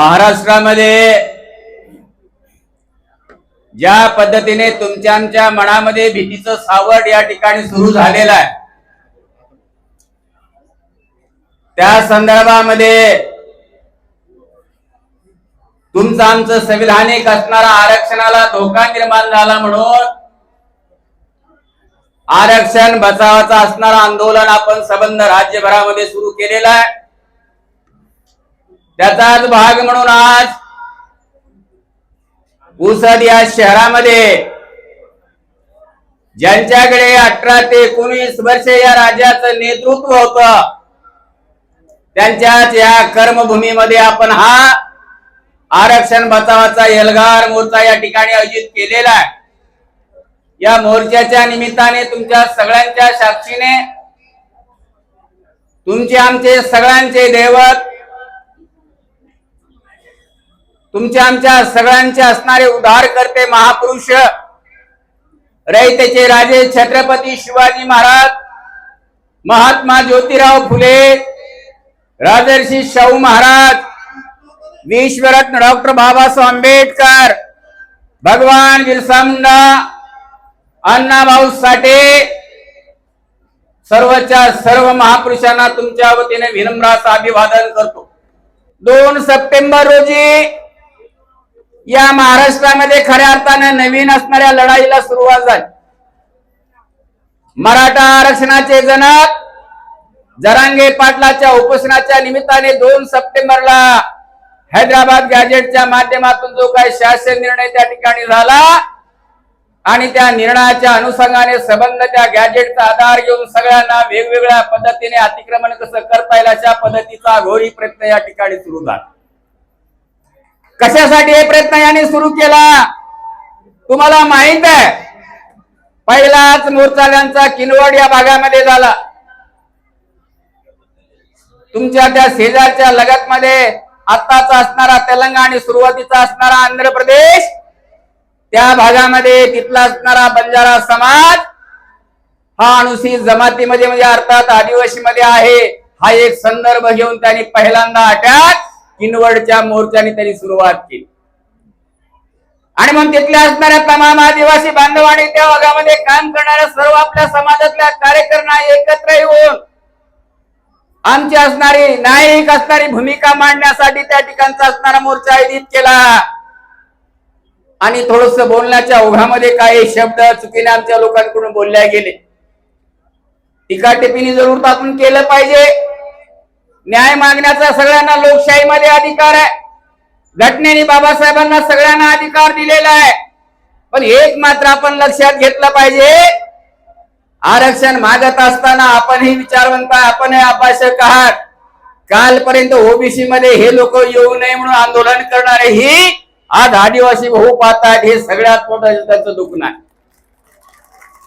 महाराष्ट्रामध्ये ज्या पद्धतीने तुमच्या आमच्या मनामध्ये भीतीचं सावट या ठिकाणी सुरू झालेलं आहे त्या संदर्भामध्ये तुमचं आमचं संविधानिक असणारा आरक्षणाला धोका निर्माण झाला म्हणून आरक्षण बचावाचा असणारा आंदोलन आपण संबंध राज्यभरामध्ये सुरू केलेलं आहे. त्याचाच भाग म्हणून आज पुसद या शहरामध्ये ज्यांच्याकडे अठरा ते एकोणीस वर्ष या राज्याचं नेतृत्व होत त्यांच्याच या कर्मभूमीमध्ये आपण हा आरक्षण बचावाचा एल्गार मोर्चा या ठिकाणी आयोजित केलेला आहे. या मोर्चाच्या निमित्ताने तुमच्या सगळ्यांच्या साक्षीने तुमचे आमचे सगळ्यांचे दैवत तुमच्या आमच्या सगळ्यांचे असणारे उद्धार करते महापुरुष रयतेचे राजे छत्रपती शिवाजी महाराज महात्मा ज्योतिराव फुले राजर्षी शाहू महाराज विश्वरत्न डॉक्टर बाबासाहेब आंबेडकर भगवान बिरसा मुंडा अण्णाभाऊ साठे सर्वच्या सर्व महापुरुषांना तुमच्या वतीने विनम्राचं अभिवादन करतो. दोन सप्टेंबर रोजी या महाराष्ट्रामध्ये खऱ्या अर्थाने नवीन असणाऱ्या लढाईला सुरुवात झाली. मराठा आरक्षणाचे जनक जरांगे पाटलाच्या उपोषणाच्या निमित्ताने दोन सप्टेंबरला हैदराबाद गॅजेटच्या माध्यमातून जो काही शासन निर्णय त्या ठिकाणी झाला आणि त्या निर्णयाच्या अनुषंगाने संबंध त्या गॅजेटचा आधार घेऊन सगळ्यांना वेगवेगळ्या पद्धतीने अतिक्रमण कसं करता येईल अशा पद्धतीचा घोरी प्रयत्न या ठिकाणी सुरू झाला. कशासाठी हे प्रयत्न याने सुरू केला? तुम्हाला माहीत आहे पहिलाच मोर्चाल्यांचा किनवड या भागामध्ये झाला. तुमच्या त्या शेजारच्या लगत मध्ये आत्ताचा असणारा तेलंगणा आणि सुरुवातीचा असणारा आंध्र प्रदेश त्या भागामध्ये तिथला असणारा बंजारा समाज हा अनुसूचित जमातीमध्ये म्हणजे अर्थात आदिवासी मध्ये आहे. हा एक संदर्भ घेऊन त्यांनी पहिल्यांदा अटॅक किनवडच्या मोर्चाने त्यांनी सुरुवात केली. आणि मग तिथल्या असणाऱ्या तमाम आदिवासी बांधव आणि त्या भागामध्ये काम करणाऱ्या सर्व आपल्या समाजातल्या कार्यकर्त्यांना एकत्र येऊन आमची असणारी न्यायिक असणारी भूमिका मांडण्यासाठी त्या ठिकाणचा असणारा मोर्चा आयोजित केला. आणि थोडस बोलण्याच्या ओघामध्ये काही शब्द चुकीने आमच्या लोकांकडून बोलल्या गेले. टीका टिपीने जरूर आपण केलं पाहिजे. न्याय मागण्याचा सगळ्यांना लोकशाहीमध्ये अधिकार आहे. घटनेने बाबासाहेबांना सगळ्यांना अधिकार दिलेला आहे. पण एक मात्र आपण लक्षात घेतलं पाहिजे. आरक्षण मागत असताना आपणही विचारवंत आपणही अपाशक आहात. कालपर्यंत ओबीसी मध्ये हे लोक येऊ नये म्हणून आंदोलन करणारे ही आज आदिवासी भाऊ पाहतात हे सगळ्यात मोठं त्यांचं दुखणं आहे.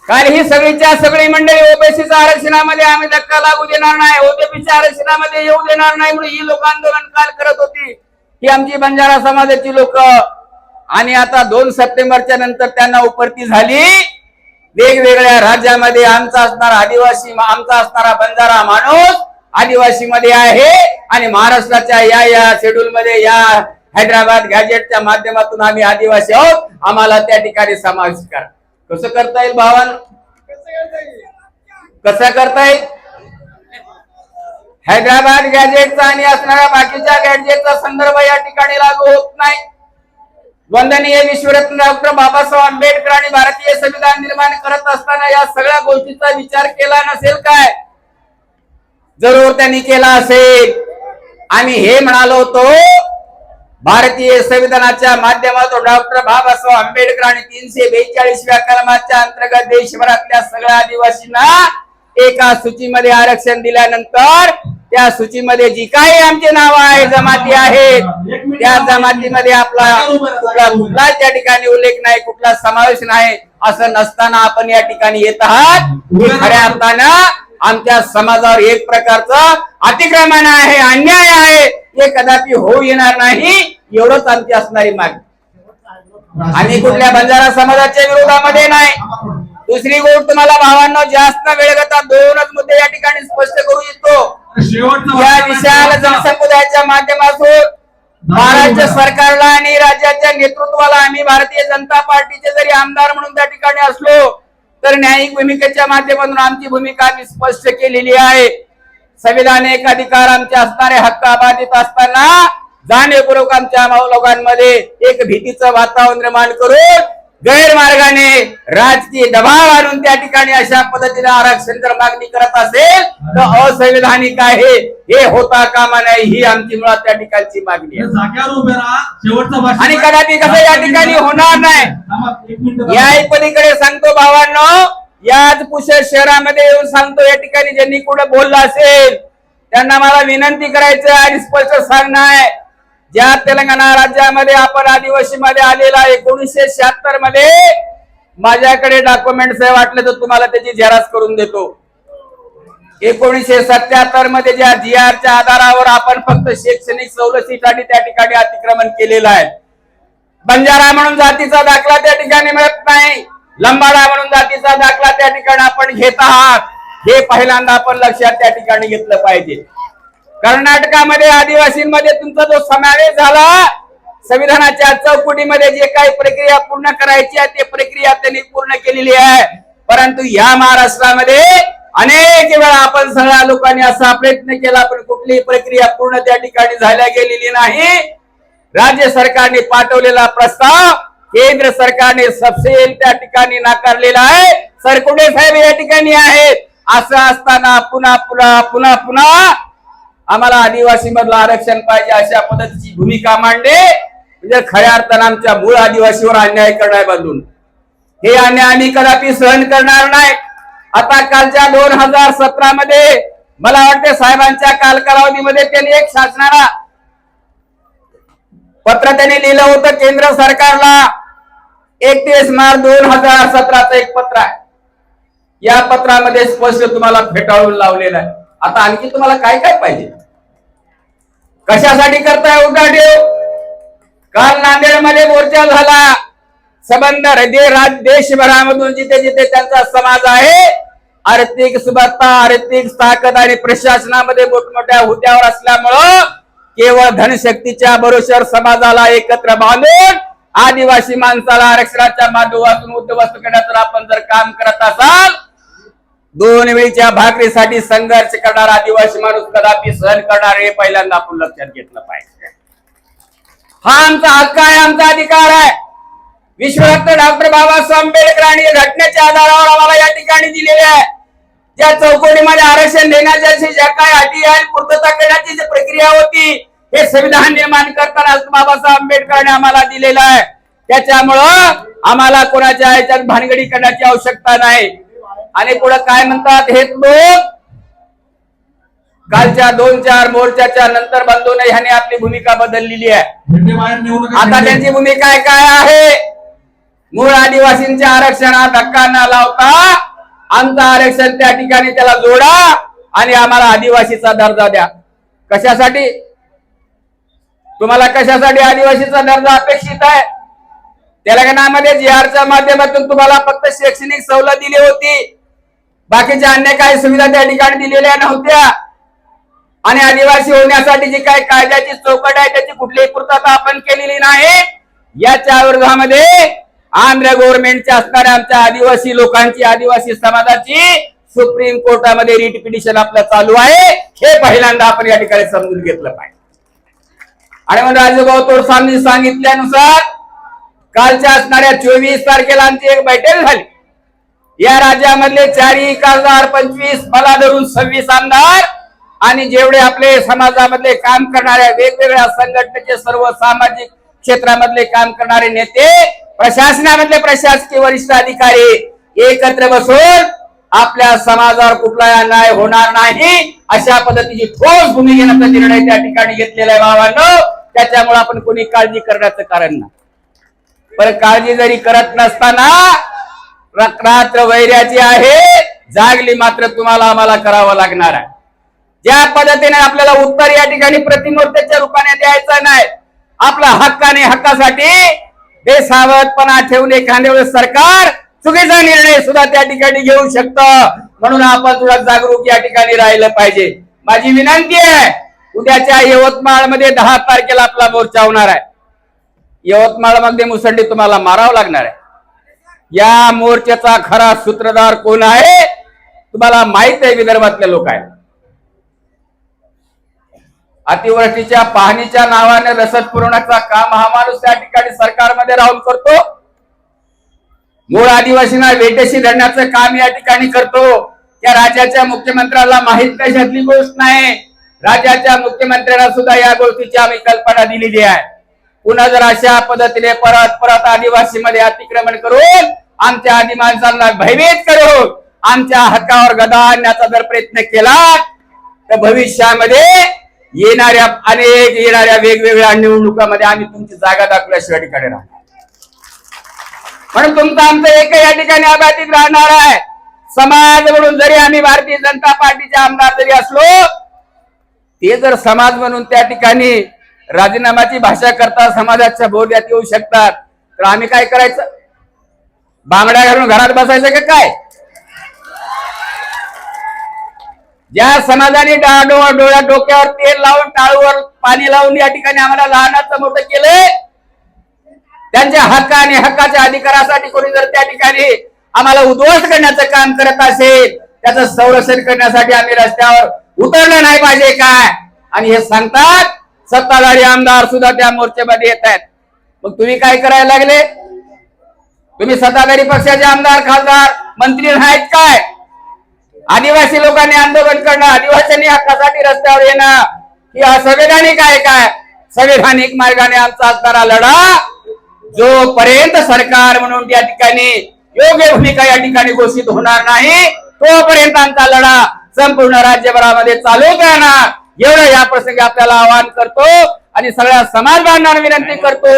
कारण ही सगळीच्या सगळी मंडळी ओबीसीच्या आरक्षणामध्ये आम्ही धक्का लागू देणार नाही. ओबीसीच्या आरक्षणामध्ये येऊ देणार नाही म्हणून ही लोक आंदोलन काल करत होती. ही आमची बंजारा समाजाची लोक. आणि आता दोन सप्टेंबरच्या नंतर त्यांना उपरती झाली. वेगवेगळ्या राज्यामध्ये आमचा असणारा आदिवासी आमचा असणारा बंजारा माणूस आदिवासी मध्ये आहे. आणि महाराष्ट्राच्या या या शेड्यूल मध्ये या हैदराबाद गॅजेटच्या माध्यमातून आम्ही आदिवासी आहोत. आम्हाला त्या ठिकाणी समावेश करा. कसं करता येईल भावान? कसं करता येईल? हैदराबाद गॅजेटचा आणि असणाऱ्या बाकीच्या गॅजेटचा संदर्भ या ठिकाणी लागू होत नाही. वंदनीय विश्वरत्न डॉक्टर बाबासाहेब आंबेडकर आणि भारतीय संविधान निर्माण करत असताना या सगळ्या गोष्टीचा विचार केला नसेल काय? जरूर त्यांनी केला असेल. आम्ही हे म्हणालो होतो भारतीय संविधानाच्या माध्यमातून डॉक्टर बाबासाहेब आंबेडकर आणि तीनशे बेचाळीसव्या कलमाच्या अंतर्गत देशभरातल्या सगळ्या आदिवासींना एका सूचीमध्ये आरक्षण दिल्यानंतर त्या सूचीमध्ये जी काही आमचे नाव आहे जमाती आहेत त्या जमातीमध्ये आपला कुठला कुठला त्या ठिकाणी उल्लेख नाही कुठला समावेश नाही असं नसताना आपण या ठिकाणी येत आहात. खऱ्या अर्थानं आमच्या समाजावर एक प्रकारचं अतिक्रमण आहे अन्याय आहे. हे कदापि होऊ येणार नाही एवढंच आमची असणारी मागणी. आम्ही कुठल्या बंजारा समाजाच्या विरोधामध्ये नाही. दुसरी गोष्ट तुम्हाला भावांनो जास्त वेळ घेता दोनच मुद्दे या ठिकाणी स्पष्ट करू इच्छितो. या विशाल जनसमुदायाच्या माध्यमातून महाराष्ट्र सरकारला आणि राज्याच्या नेतृत्वाला आम्ही भारतीय जनता पार्टीचे जरी आमदार म्हणून त्या ठिकाणी असलो तर न्यायिक भूमिकेच्या माध्यमातून आमची भूमिका आम्ही स्पष्ट केलेली आहे. संविधानिक अधिकार आमचे असणारे हक्क अबाधित असताना जाणीवपूर्वक आमच्या लोकांमध्ये एक भीतीचं वातावरण निर्माण करून गैरमार्गाने राजकीय दबाव आणून त्या ठिकाणी अशा पद्धतीने आरक्षण जर मागणी करत असेल तर असंविधानिक आहे हे होता कामा नाही ही आमची मुळात त्या ठिकाणची मागणी आहे आणि कदापि कसं या ठिकाणी होणार नाही. थांबा, एक मिनिट थांबा. या पलीकडे सांगतो भावांनो याच पुशेर शहरामध्ये येऊन सांगतो या ठिकाणी ज्यांनी कुठे बोललं असेल त्यांना मला विनंती करायचं आणि स्पष्ट सांगणं आहे. ज्या तेलंगणा राज्यामध्ये आपण आदिवासी मध्ये आलेला एकोणीसशे शहात्तरमध्ये माझ्याकडे डॉक्युमेंट्स आहे वाटले तर तुम्हाला त्याची झेरास करून देतो. एकोणीसशे सत्याहत्तरमध्ये ज्या जी च्या आधारावर आपण फक्त शैक्षणिक सवलतीसाठी त्या ठिकाणी अतिक्रमण केलेलं आहे. बंजारा म्हणून जातीचा दाखला त्या ठिकाणी मिळत नाही. लंबाडा म्हणून जातीचा दाखला त्या ठिकाणी आपण घेत आहात. हे पहिल्यांदा आपण लक्षात त्या ठिकाणी घेतलं पाहिजे. कर्नाटकामध्ये आदिवासींमध्ये तुमचा जो समावेश झाला संविधानाच्या चौकटीमध्ये जे काही प्रक्रिया पूर्ण करायची आहे ते प्रक्रिया त्यांनी पूर्ण केलेली आहे. परंतु या महाराष्ट्रामध्ये अनेक वेळा आपण सगळ्या लोकांनी असा प्रयत्न केला पण कुठलीही प्रक्रिया पूर्ण त्या ठिकाणी झाल्या गेलेली नाही. राज्य सरकारने पाठवलेला प्रस्ताव केंद्र सरकारने सबसेल त्या ठिकाणी नाकारलेला आहे. सरकुडे साहेब या ठिकाणी आहेत? असं असताना पुन्हा पुन्हा पुन्हा पुन्हा आम्हाला आदिवासी मधलं आरक्षण पाहिजे अशा पद्धतीची भूमिका मांडणे म्हणजे खऱ्या अर्थानं आमच्या मूळ आदिवासीवर अन्याय करणार बांधून. हे अन्याय आम्ही कदापि सहन करणार नाही. आता कालच्या दोन हजार सतरा मध्ये मला वाटते साहेबांच्या काल कालावधीमध्ये त्यांनी एक शासनाला पत्र त्यांनी लिहिलं होतं केंद्र सरकारला. एकतीस मार्च दोन हजार सतराचं एक पत्र आहे. या पत्रामध्ये स्पष्ट तुम्हाला फेटाळून लावलेलं आहे. आता आणखी तुम्हाला काय काय पाहिजे? कशासाठी करताय उद्घाटन काल नांदेडमध्ये मोर्चा झाला. संबंध हृदय राज देशभरामधून जिथे जिथे त्यांचा समाज आहे आर्थिक सुबत्ता आर्थिक ताकद आणि प्रशासनामध्ये मोठमोठ्या हुद्द्यावर असल्यामुळं केवळ धनशक्तीच्या भरोश्यावर समाजाला एकत्र बांधून आदिवासी माणसाला आरक्षणाच्या माध्यमातून उद्ध्वस्त करण्याचं आपण जर काम करत असाल दोन वेळच्या भाकरीसाठी संघर्ष करणारा आदिवासी माणूस कदापि सहन करणार हे पहिल्यांदा आपण लक्षात घेतलं पाहिजे. हा आमचा हक्क आहे आमचा अधिकार आहे. विश्वरत्न डॉक्टर बाबासाहेब आंबेडकरांनी घटनेच्या आधारावर आम्हाला या ठिकाणी दिलेले आहे. ज्या चौकटीमध्ये आरक्षण देण्याच्या ज्या काय अटी आणि पूर्तता करण्याची जी प्रक्रिया होती हे संविधान निर्माण करताना बाबासाहेब आंबेडकरांनी आम्हाला दिलेलं आहे. त्याच्यामुळं आम्हाला कोणाच्या ह्याच्यात भानगडी करण्याची आवश्यकता नाही. आणि पुढे काय म्हणतात हे लोक कालच्या दोन चार मोर्चाच्या नंतर बंधूने ह्याने आपली भूमिका बदललेली आहे. आता. त्यांची भूमिका काय काय आहे? मूळ आदिवासींच्या आरक्षणात धक्का न लावता आमचं आरक्षण त्या ठिकाणी त्याला जोडा आणि आम्हाला आदिवासीचा दर्जा द्या. कशासाठी? तुम्हाला कशासाठी आदिवासीचा दर्जा अपेक्षित आहे? तेलंगणामध्ये जीआरच्या माध्यमातून तुम्हाला फक्त शैक्षणिक सवलत दिली होती? बाकीच्या अन्य काही सुविधा त्या ठिकाणी दिलेल्या नव्हत्या. आणि आदिवासी होण्यासाठी जी काही कायद्याची चौकट आहे त्याची कुठलीही पूर्तता आपण केलेली नाही. याच्या विरोधामध्ये आंध्र गव्हर्नमेंटच्या असणाऱ्या आमच्या आदिवासी लोकांची आदिवासी समाजाची सुप्रीम कोर्टामध्ये रिट पिटिशन आपलं चालू आहे. हे पहिल्यांदा आपण या ठिकाणी समजून घेतलं पाहिजे. आणि मग राजूभाऊ तोडसांनी सांगितल्यानुसार कालच्या असणाऱ्या चोवीस तारखेला आमची एक बैठक झाली. या राज्यामधले चारही खासदार पंचवीस मला धरून सव्वीस आमदार आणि जेवढे आपले समाजामधले काम करणाऱ्या वेगवेगळ्या संघटनेचे सर्व सामाजिक क्षेत्रामधले काम करणारे नेते प्रशासनामधले प्रशासकीय वरिष्ठ अधिकारी एकत्र बसून आपल्या समाजावर कुठलाही अन्याय होणार नाही. अशा पद्धतीची ठोस भूमी घेण्याचा निर्णय त्या ठिकाणी घेतलेला आहे भावांनो. त्याच्यामुळे आपण कोणी काळजी करण्याचं कारण नाही. पण काळजी जरी करत नसताना रात्र वैर्याची आहे. जागली मात्र तुम्हाला आम्हाला करावं लागणार आहे. ज्या पद्धतीने आपल्याला उत्तर या ठिकाणी प्रतिमूर्तीच्या रूपाने द्यायचं नाही आपला हक्काने हक्कासाठी बेसावधपणा ठेवून एखाद्या सरकार चुकीचा निर्णय सुद्धा त्या ठिकाणी घेऊ शकतं. म्हणून आपण थोडं जागरूक या ठिकाणी राहिलं पाहिजे. माझी विनंती आहे उद्याच्या यवतमाळमध्ये दहा तारखेला आपला मोर्चा होणार आहे. यवतमाळमध्ये मुसंडी तुम्हाला मारावं लागणार आहे. या मोर्चाचा खरा सूत्रधार कोण आहे? तुम्हाला माहीत आहे विदर्भातले लोक आहेत. अतिवृष्टीच्या पाहणीच्या नावाने रसद पुरवण्याचा काम हा माणूस त्या ठिकाणी सरकारमध्ये राहून करतो. मूळ आदिवासींना वेटेशी धरण्याचं काम या ठिकाणी करतो. त्या राज्याच्या मुख्यमंत्र्याला माहीत कशातली गोष्ट नाही. राज्याच्या मुख्यमंत्र्यांना सुद्धा या गोष्टीची आम्ही कल्पना दिलेली आहे. पुन्हा जर अशा पद्धतीने परत परत आदिवासी मध्ये अतिक्रमण करून आमच्या आदी माणसांना भयभीत करून आमच्या हक्कावर गदा आणण्याचा जर प्रयत्न केला तर भविष्यामध्ये येणाऱ्या अनेक येणाऱ्या वेगवेगळ्या निवडणुकामध्ये आम्ही तुमची जागा दाखवल्याशिवाय ठिकाणी राहणार. म्हणून तुमचं आमचं एक या ठिकाणी अबाधित राहणार आहे. समाज म्हणून जरी आम्ही भारतीय जनता पार्टीचे आमदार जरी असलो ते जर समाज म्हणून त्या ठिकाणी राजीनाम्याची भाषा करता समाजाच्या बोध्यात येऊ शकतात तर आम्ही काय करायचं? बांगड्या घालून घरात बसायचं का काय? ज्या समाजाने डाळ डोळ्या डोक्यावर तेल लावून टाळूवर पाणी लावून या ठिकाणी आम्हाला लहानात मोठं केलंय त्यांच्या हक्क आणि हक्काच्या अधिकारासाठी कोणी जर त्या ठिकाणी आम्हाला उद्ध्वस्त करण्याचं काम करत असेल त्याचं संरक्षण करण्यासाठी आम्ही रस्त्यावर उतरलं नाही पाहिजे काय? आणि हे सांगतात सत्ताधारी आमदार सुद्धा त्या मोर्चेमध्ये येत आहेत. मग तुम्ही काय करायला लागले? तुम्ही सत्ताधारी पक्षाचे आमदार खासदार मंत्री नाहीत काय? आदिवासी लोकांनी आंदोलन करणं आदिवासींनी हक्कासाठी रस्त्यावर येणं ही असंवैधानिक आहे काय? संवैधानिक मार्गाने आमचा असणारा लढा जोपर्यंत सरकार म्हणून त्या ठिकाणी योग्य भूमिका या ठिकाणी घोषित होणार नाही तोपर्यंत आमचा लढा संपूर्ण राज्यभरामध्ये चालू राहणार एवढं या प्रसंगी आपल्याला आवाहन करतो आणि सगळ्या समाज बांधवांना विनंती करतो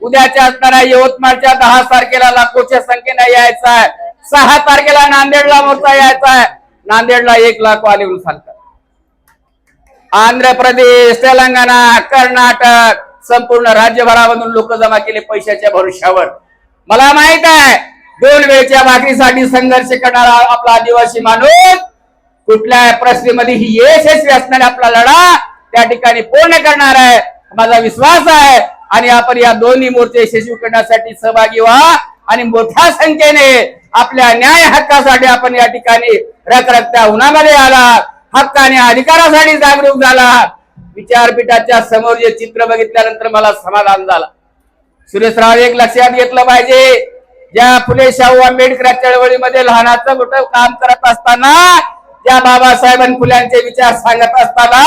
उद्याच्या असणाऱ्या यवतमाळच्या दहा तारखेला लाखोच्या संख्येने यायचा आहे. सहा तारखेला नांदेडला मोर्चा यायचा आहे. नांदेडला एक लाख वाले म्हणून सांगतात आंध्र प्रदेश तेलंगणा कर्नाटक संपूर्ण राज्यभरामधून लोक जमा केले पैशाच्या भरोश्यावर. मला माहीत आहे दोन वेळच्या भाकरीसाठी संघर्ष करणारा आपला आदिवासी माणूस कुठल्या प्रश्नेमध्ये ही यशस्वी असणारा आपला लढा त्या ठिकाणी पूर्ण करणार आहे माझा विश्वास आहे. आणि आपण या दोन्ही मोर्चे यशस्वी करण्यासाठी सहभागी व्हा आणि मोठ्या संख्येने आपल्या न्याय हक्कासाठी आपण या ठिकाणी रखरखत्या उन्हामध्ये आला हक्काने अधिकारासाठी जागरूक झाला विचारपीठाच्या समोर जे चित्र बघितल्यानंतर मला समाधान झाला. सुरेशराव एक लक्षात घेतलं पाहिजे. ज्या फुले शाहू आंबेडकर चळवळीमध्ये लहानाचं मोठं काम करत असताना ज्या बाबासाहेबां फुल्यांचे विचार सांगत असताना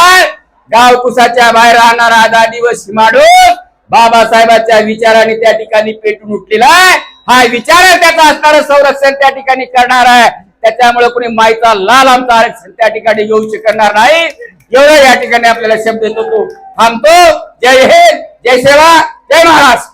गाव कुसाच्या बाहेर राहणारा आधा दिवस माडून बाबासाहेबांच्या विचाराने त्या ठिकाणी पेटून उठलेला आहे. हा विचार त्याचा असणार संरक्षण त्या ठिकाणी करणार आहे. त्याच्यामुळे कोणी माईचा लाल आमचा आरक्षण त्या ठिकाणी येऊ शकणार नाही. एवढा या ठिकाणी आपल्याला शब्द येतो तो थांबतो. जय हिंद. जय सेवा. जय महाराष्ट्र.